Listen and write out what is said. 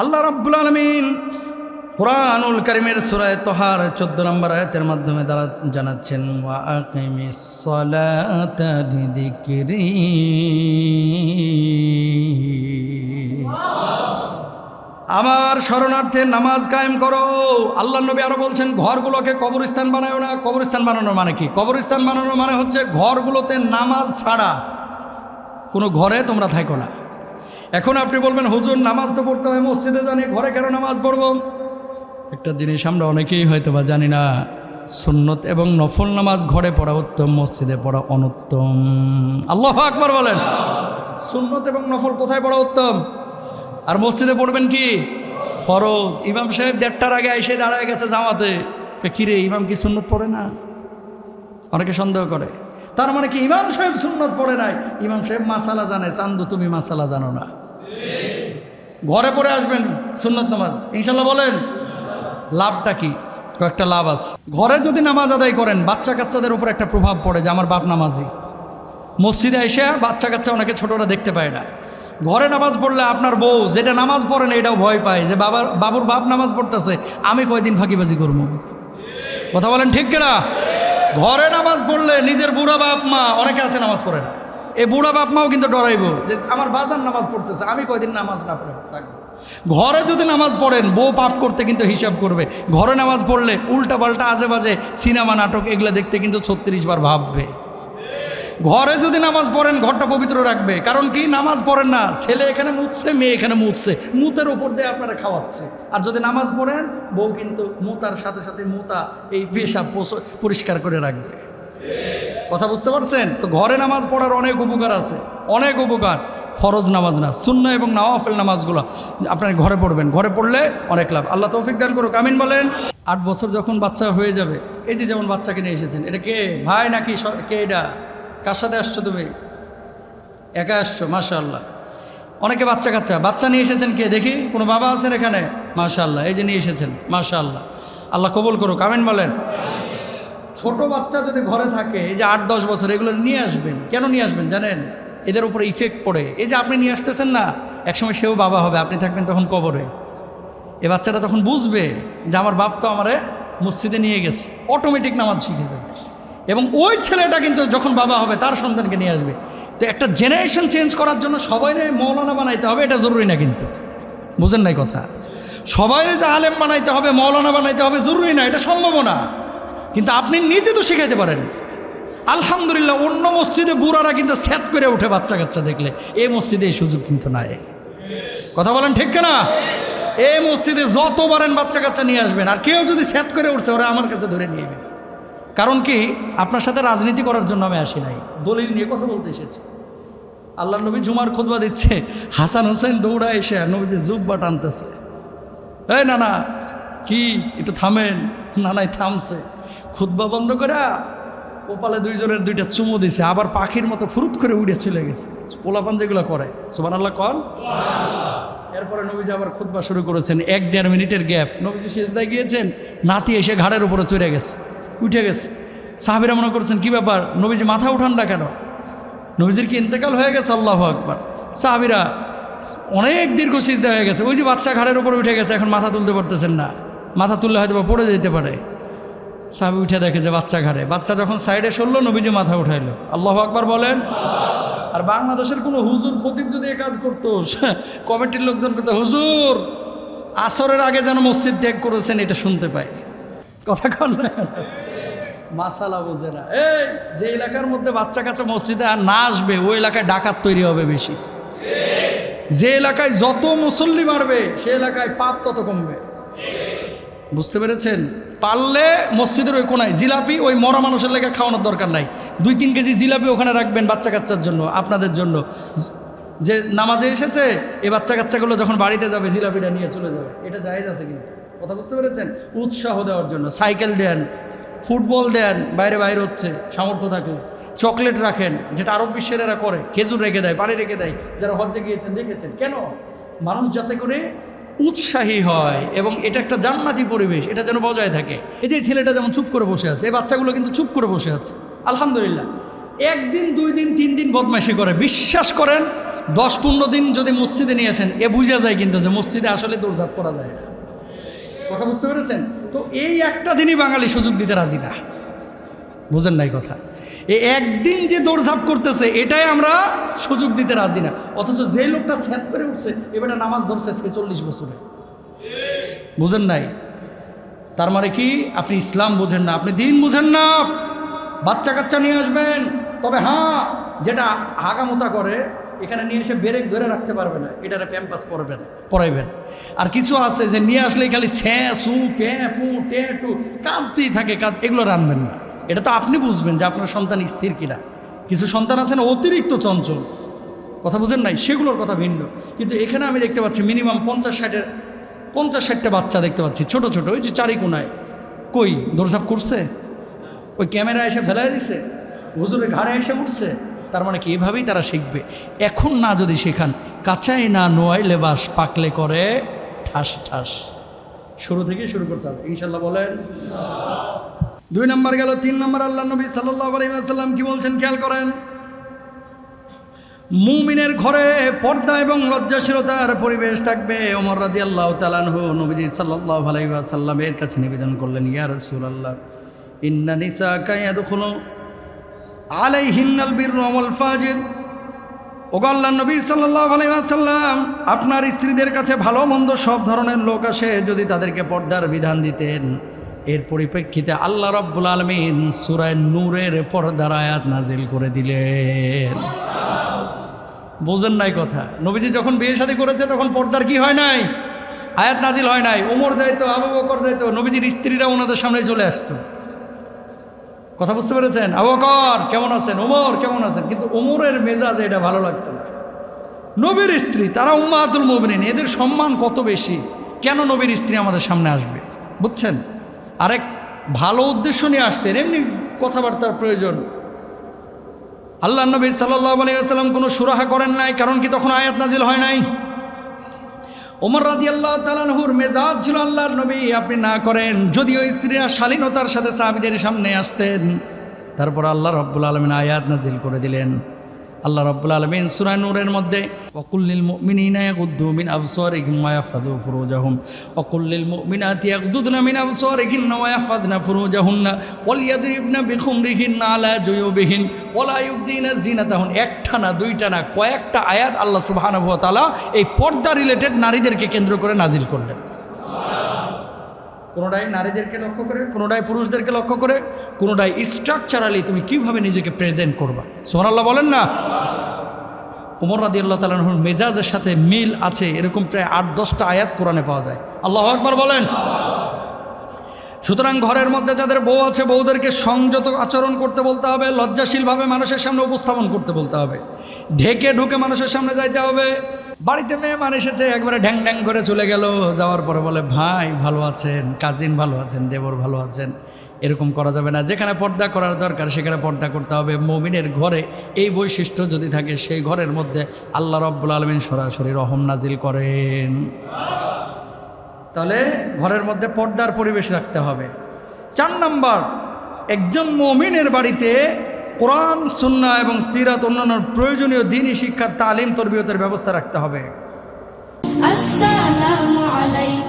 আল্লাহ রাব্বুল আলমিন কোরআনুল করিমের সুরায় তোহার চোদ্দ নম্বর আয়াতের মাধ্যমে তারা জানাচ্ছেন আমার শরণার্থে নামাজ কায়েম করো। আল্লাহ নবী আরও বলছেন, ঘরগুলোকে কবরস্থান বানায় না। কবরস্থান বানানোর মানে কি? কবরস্থান বানানোর মানে হচ্ছে ঘরগুলোতে নামাজ ছাড়া কোনো ঘরে তোমরা থাকো না। এখন আপনি বলবেন, হুজুর, নামাজ তো পড়তে হবে মসজিদে জানি, ঘরে কেন নামাজ পড়ব? একটা জিনিস আমরা অনেকেই হয়তো বা জানি না, সুন্নত এবং নফল নামাজ ঘরে পড়া উত্তম, মসজিদে পড়া অনুত্তম। আল্লাহ আকবর বলেন। সুন্নত এবং নফল কোথায় পড়া উত্তম? আর মসজিদে পড়বেন কি? ফরজ। ইমাম সাহেব দেড়টার আগে এসে দাঁড়ায় গেছে জামাতে। কিরে, ইমাম কি সুন্নত পড়ে না? অনেকে সন্দেহ করে। তার মানে কি, ইমাম সাহেব সুন্নত পড়ে নাই? ইমাম সাহেব মাসালা জানে, চান্দু তুমি মাসালা জানো না। ঘরে পড়ে আসবেন সুন্নত নামাজ। ইনশাল্লাহ বলেন, লাভটা কি? কয়েকটা লাভ আছে। ঘরে যদি নামাজ আদায় করেন, বাচ্চা কাচ্চাদের উপর একটা প্রভাব পড়ে যে আমার বাপ নামাজি। মসজিদে এসে বাচ্চা কাচ্চা অনেকে ছোটরা দেখতে পায় না। ঘরে নামাজ পড়লে আপনার বউ যেটা নামাজ পড়ে না, এটাও ভয় পায় যে বাবার, বাবুর বাপ নামাজ পড়তেছে, আমি কয়দিন ফাঁকিবাজি করব? কথা বলেন ঠিক কিনা? ঘরে নামাজ পড়লে নিজের বুড়া বাপ মা, অনেকে আছে নামাজ পড়ে না। এই বুড়া বাপ মাও কিন্তু ডরাইব। যে আমার বাজার নামাজ পড়তেছে, আমি কয়দিন নামাজ না পড়ে থাকব? ঘরে যদি নামাজ পড়েন, বউ পাপ করতে কিন্তু হিসাব করবে। ঘরে নামাজ পড়লে উল্টা পাল্টা আজে বাজে সিনেমা, নাটক এগুলো দেখতে কিন্তু ছত্রিশ বার ভাববে। ঘরে যদি নামাজ পড়েন, ঘরটা পবিত্র রাখবে। কারণ কি? নামাজ পড়েন না। ছেলে এখানে মুতছে, মেয়ে এখানে মুতছে। মুতের উপর দিয়ে আপনারা খাওয়াচ্ছে। আর যদি নামাজ পড়েন, বউ কিন্তু মুতার সাথে সাথে মুতা এই পেশা পরিষ্কার করে রাখবে। কথা বুঝতে পারছেন? তো ঘরে নামাজ পড়ার অনেক উপকার আছে, অনেক উপকার। ফরজ নামাজ না শূন্য এবং নওয়াফেল নামাজগুলো আপনার ঘরে পড়বেন। ঘরে পড়লে অনেক লাভ। আল্লাহ তৌফিক দান করুক, আমিন বলেন। আট বছর যখন বাচ্চা হয়ে যাবে, এই যে যেমন বাচ্চাকে নিয়ে এসেছেন, এটা কে? ভাই নাকি কে এটা? কার সাথে আসছো তুমি? একা আসছো, মাশাআল্লাহ। অনেকে বাচ্চা কাচ্চা, বাচ্চা নিয়ে এসেছেন কে? দেখি, কোনো বাবা আছেন এখানে? মাশাআল্লাহ, এই যে নিয়ে এসেছেন, মাশাআল্লাহ। আল্লাহ কবুল করুক, আমিন বলেন। ছোট বাচ্চা যদি ঘরে থাকে, এই যে আট, দশ বছর, এগুলো নিয়ে আসবেন। কেন নিয়ে আসবেন জানেন? এদের উপরে ইফেক্ট পড়ে। এই যে আপনি নিয়ে আসতেছেন না, একসময় সেও বাবা হবে, আপনি থাকবেন তখন কবরে। এ বাচ্চাটা তখন বুঝবে যে আমার বাপ তো আমারে মসজিদে নিয়ে গেছে। অটোমেটিক নামাজ শিখে যাবে। এবং ওই ছেলেটা কিন্তু যখন বাবা হবে, তার সন্তানকে নিয়ে আসবে। তো একটা জেনারেশন চেঞ্জ করার জন্য সবাই মৌলানা বানাইতে হবে, এটা জরুরি না কিন্তু। বুঝেন নাই কথা? সবাই যে আলেম বানাইতে হবে, মৌলানা বানাইতে হবে, জরুরি না, এটা সম্ভব না। কিন্তু আপনি নিজে তো শেখাইতে পারেন। আলহামদুলিল্লাহ, অন্য মসজিদে বুড়ারা কিন্তু স্যাত করে উঠে বাচ্চা কাচ্চা দেখলে এই মসজিদে এই সুযোগ কিন্তু নাই। কথা বলেন ঠিক না এই মসজিদে যত পারেন বাচ্চা কাচ্চা নিয়ে আসবেন, আর কেউ যদি স্যাত করে উঠছে, ওরা আমার কাছে ধরে নিয়ে কারণ কি? আপনার সাথে রাজনীতি করার জন্য আমি আসি নাই। দলিল নিয়ে কথা বলতে এসেছি। আল্লাহ নবী জুমার খুদবা দিচ্ছে, হাসান হোসেন দৌড়া এসে নবী নবীজি জুব্বা টানতেছে। এই না না কি? একটু থামেন। না নাই থামছে। খুদ্া বন্ধ করে কপালে দুইজনের দুইটা চুমু দিছে, আবার পাখির মতো ফুরুত করে উড়ে চলে গেছে। পোলাপান যেগুলো করে সুবান আল্লাহ কন? এরপরে নবীজি আবার খুদ্া শুরু করেছেন, এক দেড় মিনিটের গ্যাপ। নবীজি শেষদায় গিয়েছেন, নাতি এসে ঘাড়ের উপরে চড়ে গেছে, উঠে গেছে। সাহাবিরা মনে করছেন, কি ব্যাপার? নবীজি মাথা উঠান না কেন? নবীজির কি ইন্তেকাল হয়ে গেছে? আল্লাহ আকবার। সাহাবিরা অনেক দীর্ঘ সিজদা হয়ে গেছে। ওই যে বাচ্চা ঘাড়ের উপরে উঠে গেছে, এখন মাথা তুলতে পারতেছেন না। মাথা তুললে হয়তো পড়ে যেতে পারে। সাহাবি উঠে দেখে যে বাচ্চা ঘাড়ে। বাচ্চা যখন সাইডে সরলো, নবীজি মাথা উঠাইলো। আল্লাহ আকবার বলেন, আর বাংলাদেশের কোনো হুজুর খতিব যদি এ কাজ করতো, কমিটির লোকজন করতো হুজুর, আসরের আগে যেন মসজিদ ত্যাগ করেছেন, এটা শুনতে পাই। কথা কন? মাসালা বোঝে না। এই, যে এলাকার মধ্যে বাচ্চা কাচ্চা মসজিদে আর না আসবে, ওই এলাকায় ডাকাত তৈরি হবে বেশি। যে এলাকায় যত মুসল্লি মারবে সে এলাকায় পাপ তত কমবে। বুঝতে পেরেছেন? পারলে মসজিদের ওই কোনায় জিলাপি ওই মরা মানুষের লেগে খাওয়ানোর দরকার নাই। দুই তিন কেজি জিলাপি ওখানে রাখবেন বাচ্চা কাচ্চার জন্য, আপনাদের জন্য। যে নামাজে এসেছে এই বাচ্চা কাচ্চাগুলো যখন বাড়িতে যাবে, জিলাপিটা নিয়ে চলে যাবে। এটা জায়েজ আছে কিন্তু। কথা বুঝতে পেরেছেন? উৎসাহ দেওয়ার জন্য। সাইকেল দেন, ফুটবল দেন, বাইরে বাইরে হচ্ছে, সামর্থ্য থাকলে। চকলেট রাখেন, যেটা আরব বিশ্বের এরা করে, খেজুর রেখে দেয়, পানি রেখে দেয়। যারা হজ্জে গিয়েছেন, দেখেছেন? কেন? মানুষ যাতে করে উৎসাহী হয় এবং এটা একটা জান্নাতি পরিবেশ, এটা যেন বজায় থাকে। এই যে ছেলেটা যেমন চুপ করে বসে আছে, এই বাচ্চাগুলো কিন্তু চুপ করে বসে আছে। আলহামদুলিল্লাহ। একদিন, দুই দিন, তিন দিন বদমাইশি করে। বিশ্বাস করেন, দশ পনেরো দিন যদি মসজিদে নিয়ে আসেন, এ বুঝা যায় কিন্তু যে মসজিদে আসলে দৌড়ঝাঁপ করা যায়। কথা বুঝতে পেরেছেন? তো এই একটা দিনই বাঙালি সুযোগ দিতে রাজি না। বুঝেন নাই কথা? এই একদিন যে দৌড়ঝাঁপ করতেছে, এটাই আমরা সুযোগ দিতে রাজি না। অথচ যে লোকটা স্যাত করে উঠছে, এবারে নামাজ ধরছে আজকে চল্লিশ বছরে। বুঝেন নাই? তার মানে কি? আপনি ইসলাম বুঝেন না, আপনি দিন বুঝেন না। বাচ্চা কাচ্চা নিয়ে আসবেন। তবে হ্যাঁ যেটা হাগামোতা করে, এখানে নিয়ে এসে ব্রেক ধরে রাখতে পারবে না। এটারে প্যাম্পাস পরবেন, পরাইবেন। আর কিছু আছে যে নিয়ে আসলেই খালি স্যাঁ, সু, প্যাঁ, পু টে টু, কাঁদতেই থাকে, কাঁদ এগুলো রানবেন না। এটা তো আপনি বুঝবেন যে আপনার সন্তান স্থির কিনা। কিছু সন্তান আছে না অতিরিক্ত চঞ্চল। কথা বুঝেন নাই? সেগুলোর কথা ভিন্ন। কিন্তু এখানে আমি দেখতে পাচ্ছি মিনিমাম পঞ্চাশ ষাটের, পঞ্চাশ ষাটটা বাচ্চা দেখতে পাচ্ছি। ছোট ছোট, ওই যে চারি কোনায়। কই? দৌড়ঝাপ করছে? ওই ক্যামেরা এসে ফেলাই দিছে। হুজুরের ঘাড়ে এসে উঠছে। তার মানে কি? এভাবেই তারা শিখবে। এখন না যদি শেখান কাঁচাই না নোয়াই লেবাস পাকলে করে ঠাস ঠাস। শুরু থেকে শুরু করতে হবে। ইনশাল্লাহ বলেন? দুই নম্বর গেল, তিন নম্বর আল্লাহ নবী আলাইসাল্লাম কি বলছেন? খেয়াল করেন। মুমিনের ঘরে পর্দা এবং লজ্জাশীলতার পরিবেশ থাকবে। ওমর রাজি আল্লাহ তালানহু নবীজি সাল্লাহ আলাইসাল্লামের কাছে নিবেদন করলেন, ইয়া রসুল আল্লাহ ইন্না নিসা কাইয়া দখল আলাই হিন্নাল বীর রমল ফাজির। ওগাল্লা নবী সাল্লাহ আলাইসাল্লাম আপনার স্ত্রীদের কাছে ভালো মন্দ সব ধরনের লোক আসে যদি তাদেরকে পর্দার বিধান দিতেন। এর পরিপ্রেক্ষিতে আল্লাহ রব্বুল আলমিন সুরায় নূরের পর্দার আয়াত নাজিল করে দিলেন। বোঝেন নাই কথা। নবীজি যখন বিয়ে শাদী করেছে, তখন পর্দার কি হয় নাই? আয়াত নাজিল হয় নাই। ওমর যাইতো, আবু বকর যাইতো, নবীজির স্ত্রীরা ওনাদের সামনে চলে আসতো। কথা বুঝতে পেরেছেন? আবু বকর, কেমন আছেন? ওমর কেমন আছেন? কিন্তু ওমরের মেজাজ এটা ভালো লাগতো না। নবীর স্ত্রী, তারা উম্মাহাতুল মোমিন এদের সম্মান কত বেশি? কেন নবীর স্ত্রী আমাদের সামনে আসবে? বুঝছেন? আরেক ভালো উদ্দেশ্য নিয়ে আসতেন, এমনি কথাবার্তার প্রয়োজন। আল্লাহ নবী সাল্লাহ আলাইসাল্লাম কোনো সুরাহা করেন নাই, কারণ কি তখন আয়াত নাজিল হয় নাই? ওমর রাজি আল্লাহ তালানহুর মেজাজ ছিল আল্লাহর নবী, আপনি না করেন, যদিও স্ত্রীরা শালীনতার সাথে সাহাবিদের সামনে আসতেন। তারপর আল্লাহ রব্বুল আলমিন আয়াত নাজিল করে দিলেন। আল্লাহ রব্বুল আলমিন সুরা নূরের মধ্যে অকুল্লিল মিন আবসারিহিম ওয়া ইয়াহফাযু ফুরুজাহুম। অকুল্লিল মুমিনাতি ইয়াগুদ্দুনা মিন আবসারিহিন্না ওয়া ইয়াহফাযনা ফুরুজাহুন্না। ওয়াল ইয়াদরিবনা বিখুমরিহিন্না আলা জুয়ুবিহিন ইউবদিনা জিনাতাহুন একটা না দুইটা না কয়েকটা আয়াত আল্লাহ তাআলা এই পর্দা রিলেটেড নারীদেরকে কেন্দ্র করে নাজিল করলেন। কোনোটাই নারীদেরকে লক্ষ্য করে, কোনোটাই পুরুষদেরকে লক্ষ্য করে, কোনোটাই স্ট্রাকচারালি তুমি কীভাবে নিজেকে প্রেজেন্ট করবা? সোহানাল্লাহ বলেন না? উমর রাদি আল্লাহ তালাহুর মেজাজের সাথে মিল আছে, এরকম প্রায় আট, দশটা আয়াত কোরআনে পাওয়া যায়। আল্লাহ একবার বলেন। সুতরাং ঘরের মধ্যে যাদের বউ আছে, বউদেরকে সংযত আচরণ করতে বলতে হবে, লজ্জাশীলভাবে মানুষের সামনে উপস্থাপন করতে বলতে হবে। ঢেকে ঢুকে মানুষের সামনে যাইতে হবে। বাড়িতে মেয়ে মান এসেছে, একবারে ঢ্যাং ঢ্যাং করে চলে গেল। যাওয়ার পরে বলে, ভাই, ভালো আছেন কাজিন ভালো আছেন, দেবর ভালো আছেন। এরকম করা যাবে না। যেখানে পর্দা করার দরকার, সেখানে পর্দা করতে হবে। মমিনের ঘরে এই বৈশিষ্ট্য যদি থাকে, সেই ঘরের মধ্যে আল্লাহ রব্বুল আলমিন সরাসরি রহম নাজিল করেন। তাহলে ঘরের মধ্যে পর্দার পরিবেশ রাখতে হবে। চার নাম্বার, একজন মমিনের বাড়িতে কোরআন সুন্না এবং সিরাত অন্যান্য প্রয়োজনীয় দিনই শিক্ষার তালিম, তরবিয়তের ব্যবস্থা রাখতে হবে। আসসালামু আলাইকুম।